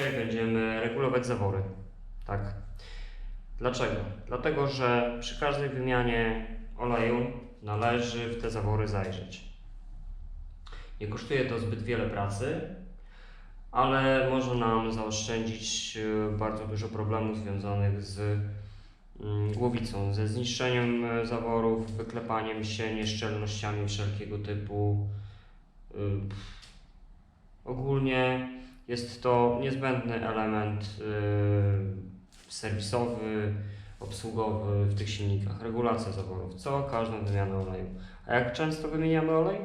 dzisiaj będziemy regulować zawory. Tak. Dlaczego? Dlatego, że przy każdej wymianie oleju należy w te zawory zajrzeć. Nie kosztuje to zbyt wiele pracy, ale może nam zaoszczędzić e, bardzo dużo problemów związanych z mm, głowicą, ze zniszczeniem e, zaworów, wyklepaniem się, nieszczelnościami wszelkiego typu. Pff. Ogólnie jest to niezbędny element y, serwisowy, obsługowy w tych silnikach. Regulacja zaworów, co każdą wymianę oleju. A jak często wymieniamy olej?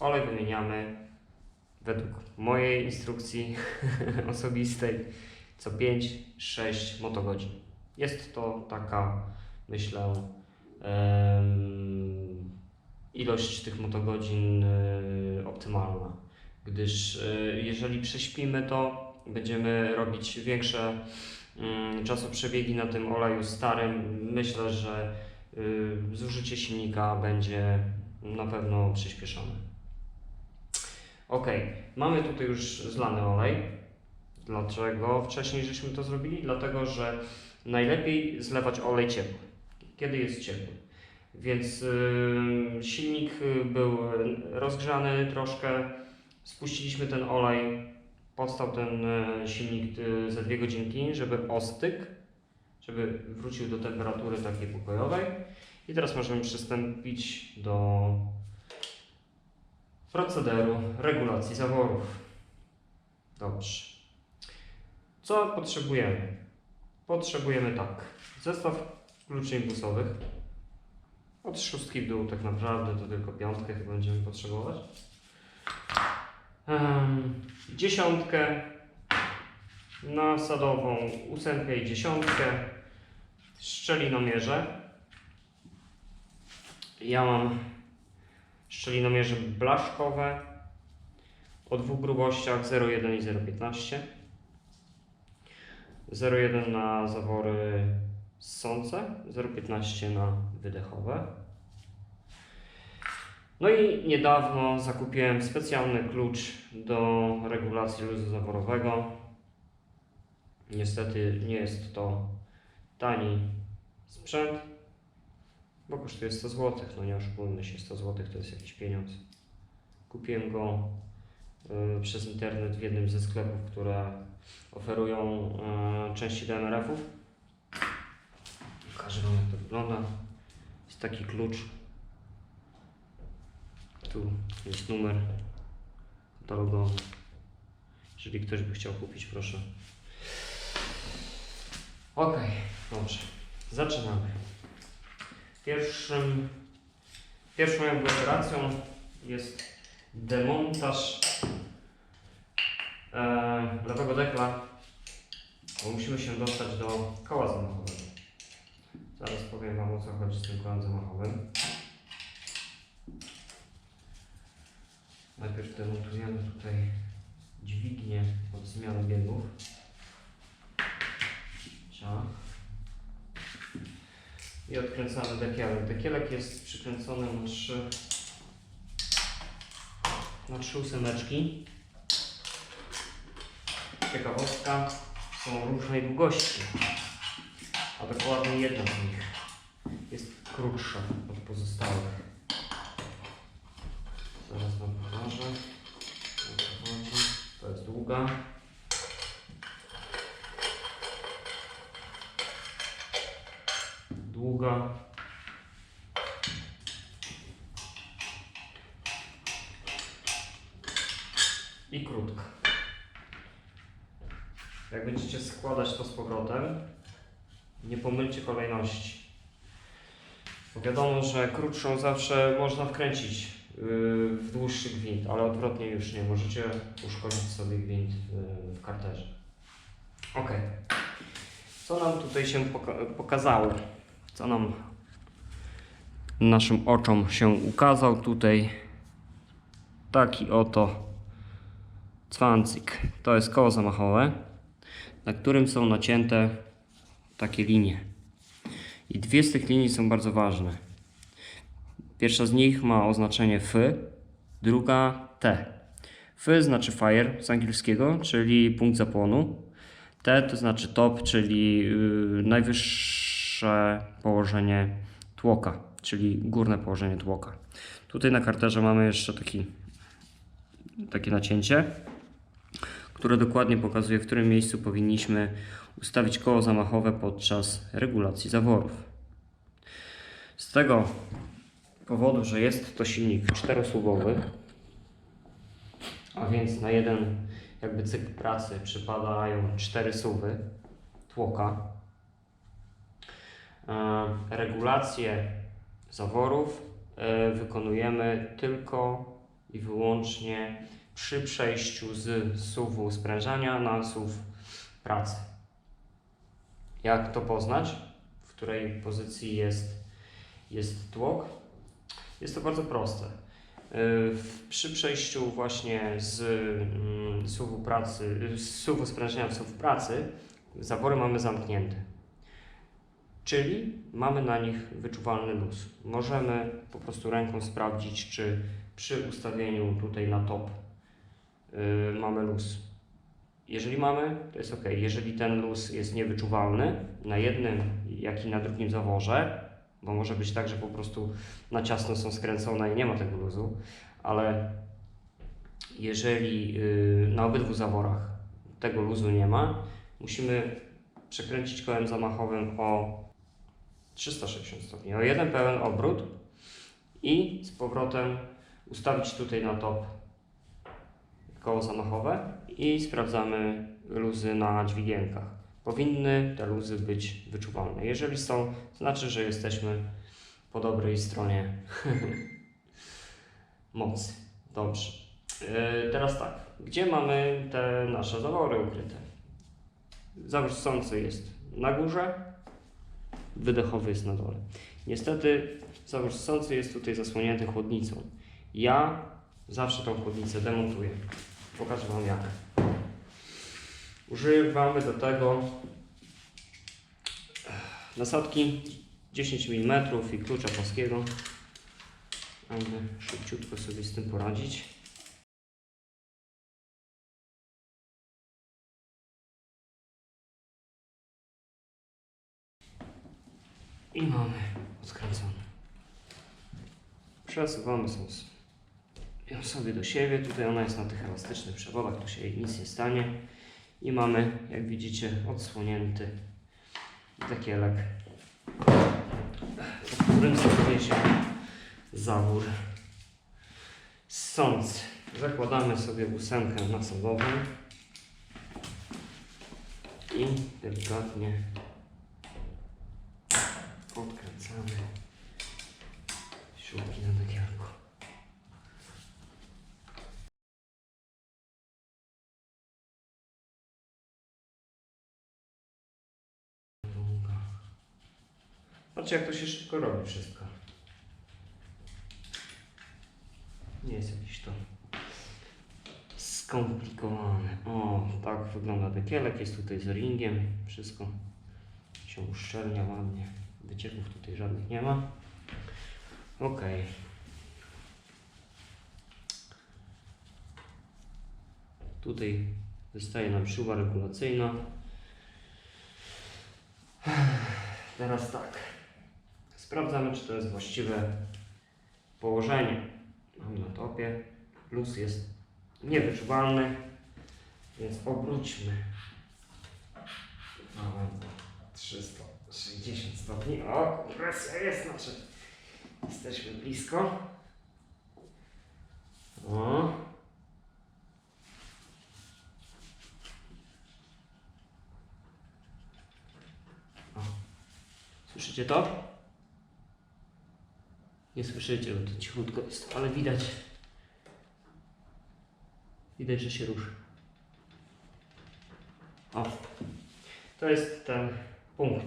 Olej wymieniamy według mojej instrukcji osobistej co 5-6 motogodzin. Jest to taka, myślę, ilość tych motogodzin y, optymalna, gdyż y, jeżeli prześpimy to, będziemy robić większe mm, czasoprzebiegi na tym oleju starym. Myślę, że y, zużycie silnika będzie na pewno przyspieszone. Ok, mamy tutaj już zlany olej. Dlaczego wcześniej żeśmy to zrobili? Dlatego, że najlepiej zlewać olej ciepły, kiedy jest ciepły. Więc y, silnik był rozgrzany troszkę, spuściliśmy ten olej, powstał ten y, silnik y, za dwie godzinki, żeby ostygł, żeby wrócił do temperatury takiej pokojowej. I teraz możemy przystąpić do procederu regulacji zaworów. Dobrze. Co potrzebujemy? Potrzebujemy tak. Zestaw kluczy impulsowych. Od szóstki w dół tak naprawdę to tylko piątkę chyba będziemy potrzebować. Dziesiątkę nasadową, ósemkę i dziesiątkę, szczelinomierze. Ja mam szczelinomierze blaszkowe o dwóch grubościach 0,1 i 0,15. 0,1 na zawory ssące, 0,15 na wydechowe. No i niedawno zakupiłem specjalny klucz do regulacji luzu zaworowego. Niestety nie jest to tani sprzęt, bo kosztuje 100 zł. No nie oszukujmy się, 100 zł to jest jakiś pieniądz. Kupiłem go y, przez internet w jednym ze sklepów, które oferują y, części DMRF-ów. Pokażę Wam jak to wygląda. Jest taki klucz. Tu jest numer katalogowy. Jeżeli ktoś by chciał kupić, proszę. Ok, dobrze. Zaczynamy. Pierwszym, pierwszą jakby operacją jest demontaż e, lewego dekla, bo musimy się dostać do koła zamachowego. Zaraz powiem Wam o co chodzi z tym kołem zamachowym. Najpierw demontujemy tutaj dźwignię od zmiany biegów. Ciach. I odkręcamy dekielek. Dekielek jest przykręcony na trzy, na trzy ósemeczki. Ciekawostka, są różnej długości, a dokładnie jedna z nich jest krótsza od pozostałych. Zaraz Wam chodzi. To jest długa. Długa. I krótka. Jak będziecie składać to z powrotem, nie pomylcie kolejności. Bo wiadomo, że krótszą zawsze można wkręcić w dłuższy gwint, ale odwrotnie już nie. Możecie uszkodzić sobie gwint w karterze. Ok. Co nam tutaj się poka- pokazało? Co nam naszym oczom się ukazał tutaj? Taki oto cwancyk. To jest koło zamachowe, na którym są nacięte takie linie. I dwie z tych linii są bardzo ważne. Pierwsza z nich ma oznaczenie F, druga T. F znaczy fire z angielskiego, czyli punkt zapłonu, T to znaczy top, czyli yy, najwyższe położenie tłoka, czyli górne położenie tłoka. Tutaj na karterze mamy jeszcze taki, takie nacięcie, które dokładnie pokazuje, w którym miejscu powinniśmy ustawić koło zamachowe podczas regulacji zaworów. Z tego powodu, że jest to silnik czterosługowy, a więc na jeden jakby cykl pracy przypadają cztery suwy tłoka. E, Regulację zaworów e, wykonujemy tylko i wyłącznie przy przejściu z suwu sprężania na suw pracy. Jak to poznać? W której pozycji jest, jest tłok? Jest to bardzo proste. W- Przy przejściu właśnie z mm, suwu pracy, z suwu sprężenia w suw pracy, zawory mamy zamknięte. Czyli mamy na nich wyczuwalny luz. Możemy po prostu ręką sprawdzić, czy przy ustawieniu tutaj na top yy, mamy luz. Jeżeli mamy, to jest ok. Jeżeli ten luz jest niewyczuwalny na jednym, jak i na drugim zaworze, bo może być tak, że po prostu na ciasno są skręcone i nie ma tego luzu, ale jeżeli yy, na obydwu zaworach tego luzu nie ma, musimy przekręcić kołem zamachowym o 360 stopni, o jeden pełen obrót i z powrotem ustawić tutaj na top koło zamachowe i sprawdzamy luzy na dźwigienkach. Powinny te luzy być wyczuwalne. Jeżeli są, znaczy, że jesteśmy po dobrej stronie mocy. Dobrze. Yy, teraz tak, gdzie mamy te nasze zawory ukryte? Zawór ssący jest na górze, wydechowy jest na dole. Niestety zawór ssący jest tutaj zasłonięty chłodnicą. Ja zawsze tą chłodnicę demontuję. Pokażę Wam jak. Używamy do tego nasadki 10 mm i klucza płaskiego. Aby szybciutko sobie z tym poradzić. I mamy odkręcone. Przesuwamy ją s- ją sobie do siebie. Tutaj ona jest na tych elastycznych przewodach, tu się nic nie stanie. I mamy, jak widzicie, odsłonięty zakielek, pod którym znajduje się zawór. Ssący. Zakładamy sobie ósemkę nasadową i delikatnie odkręcamy śrubki na dekielku. Długa. Patrzcie jak to się szybko robi wszystko. Nie jest jakiś to skomplikowane. O, tak wygląda dekielek. Jest tutaj z ringiem. Wszystko się uszczelnia ładnie. Wycieków tutaj żadnych nie ma. Ok. Tutaj wystaje nam śruba regulacyjna. Teraz tak. Sprawdzamy, czy to jest właściwe położenie. Mam na topie. Plus jest niewyczuwalny, więc obróćmy. Mamy 360 stopni. O, presja jest, znaczy jesteśmy blisko. O. Słyszycie to? Nie słyszycie, bo to cichutko jest, ale widać. Widać, że się ruszy. O, to jest ten punkt.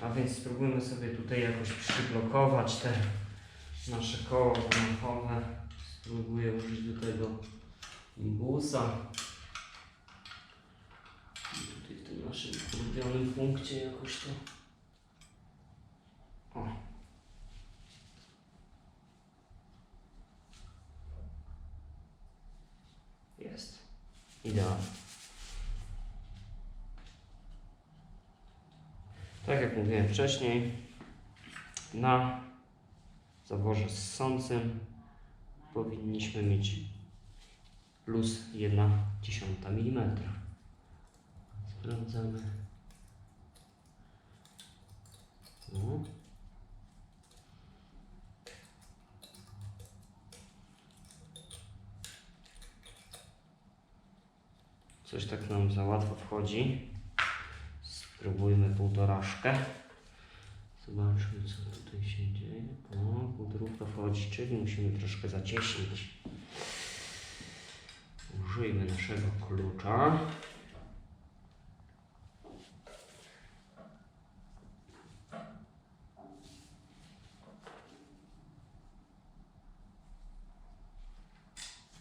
A więc spróbujmy sobie tutaj jakoś przyblokować te nasze koło zamachowe. Spróbuję użyć do tego imbusa. Tutaj w tym naszym ulubionym punkcie jakoś to. O. idealne. Tak jak mówiłem wcześniej, na zaworze ssącym powinniśmy mieć plus dziesiąta mm. Sprawdzamy. No. Coś tak nam za łatwo wchodzi. Spróbujmy półtorażkę. Zobaczmy co tutaj się dzieje. O, półtorówka wchodzi, czyli musimy troszkę zacieśnić. Użyjmy naszego klucza.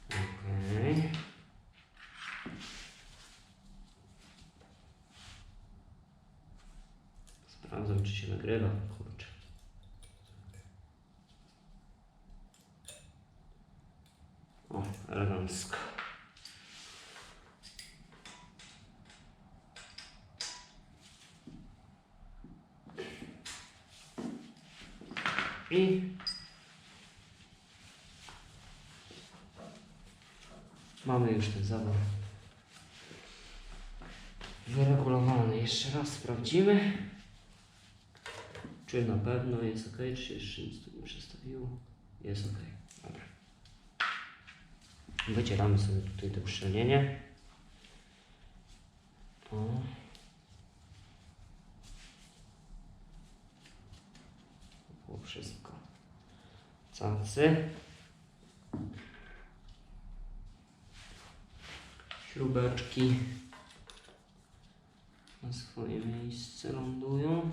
Okej. Sprawdzam, czy się nagrywa. Kurczę. O, elegancko. I mamy już ten zawór wyregulowany. Jeszcze raz sprawdzimy. Czy na pewno jest ok? Czy jeszcze nic tu nie przestawiło? Jest ok. Dobra. Wycieramy sobie tutaj to uszczelnienie. O. To było wszystko. Cacy. Śrubeczki na swoje miejsce lądują.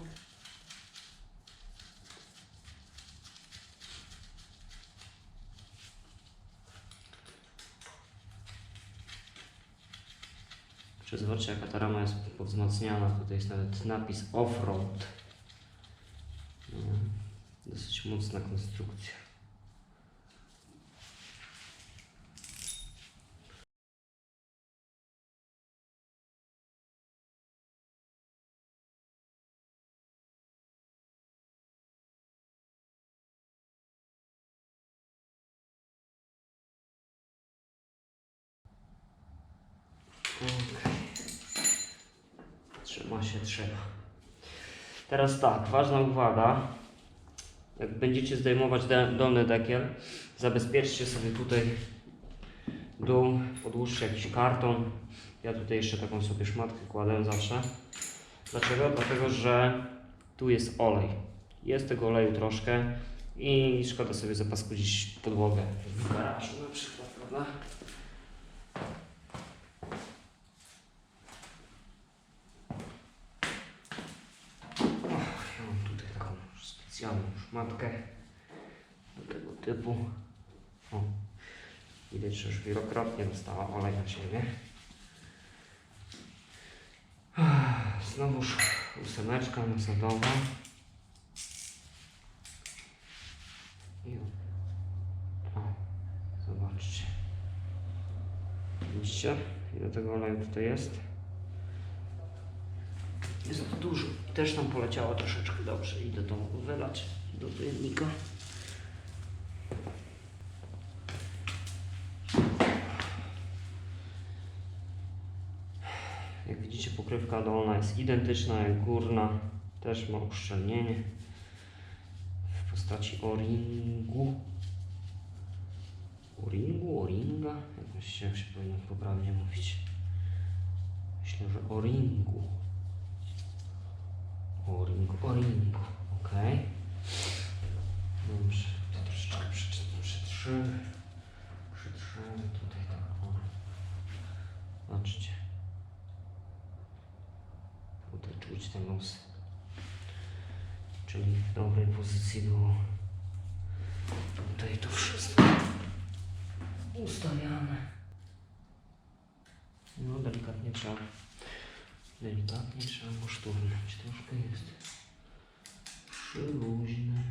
Czy zobaczcie jaka ta rama jest powzmacniana. Tutaj jest nawet napis off-road. Dosyć mocna konstrukcja. Okej. Teraz tak, ważna uwaga. Jak będziecie zdejmować de- dolny dekiel, zabezpieczcie sobie tutaj dół, podłóżcie jakiś karton. Ja tutaj jeszcze taką sobie szmatkę kładę zawsze. Dlaczego? Dlatego, że tu jest olej. Jest tego oleju troszkę i szkoda sobie zapaskudzić podłogę w garażu na przykład, prawda? Ja mam tutaj taką specjalną szmatkę do tego typu. O, widać, że już wielokrotnie dostała olej na siebie. Znowuż ósemeczka nasadowa. I o, zobaczcie. Widzicie, ile tego oleju tutaj jest? To dużo. Też nam poleciało troszeczkę dobrze. Idę to wylać do pojemnika. Jak widzicie pokrywka dolna jest identyczna jak górna. Też ma uszczelnienie w postaci o-ringu. O-ringu, o-ringa? Jakoś się, jak się powinno poprawnie mówić. Myślę, że o-ringu. O-ringu, o-ringu. Okej. Dobrze, to troszeczkę przytrzymy, przytrzymy. Tutaj tak. O. Zobaczcie. Tutaj czuć ten nos. Czyli w dobrej pozycji było. Tutaj to wszystko ustawiane. No delikatnie trzeba. Delikatnie trzeba poszturnąć. Troszkę jest przyluźny.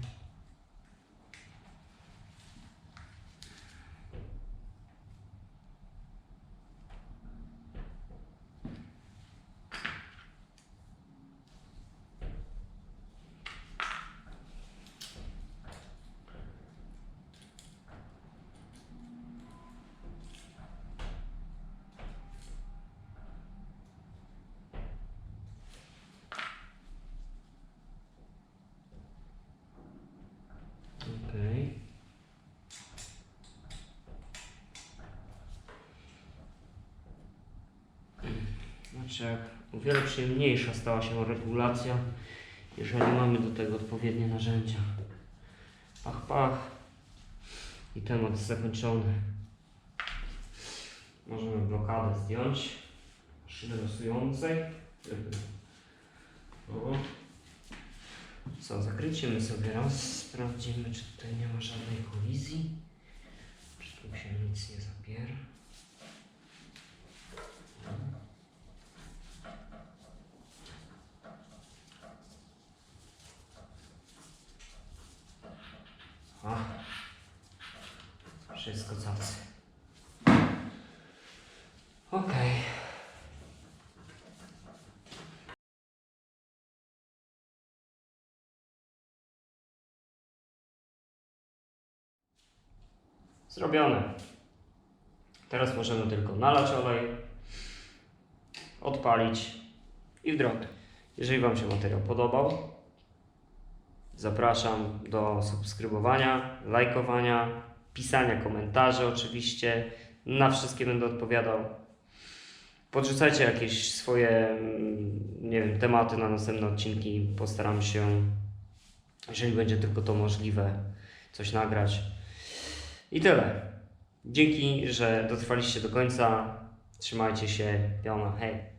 Jak o wiele przyjemniejsza stała się regulacja, jeżeli mamy do tego odpowiednie narzędzia. Pach, pach. I temat zakończony. Możemy blokadę zdjąć. Szyny losującej. O. Co, zakrycimy sobie raz. Sprawdzimy, czy tutaj nie ma żadnej kolizji. Czy tu się nic nie zapiera. A. Wszystko cacy. Okej. Zrobione. Teraz możemy tylko nalać olej, odpalić i w drogę. Jeżeli Wam się materiał podobał, zapraszam do subskrybowania, lajkowania, pisania komentarzy oczywiście. Na wszystkie będę odpowiadał. Podrzucajcie jakieś swoje, mm, nie wiem, tematy na następne odcinki. Postaram się, jeżeli będzie tylko to możliwe, coś nagrać. I tyle. Dzięki, że dotrwaliście do końca. Trzymajcie się. Piona. Hej.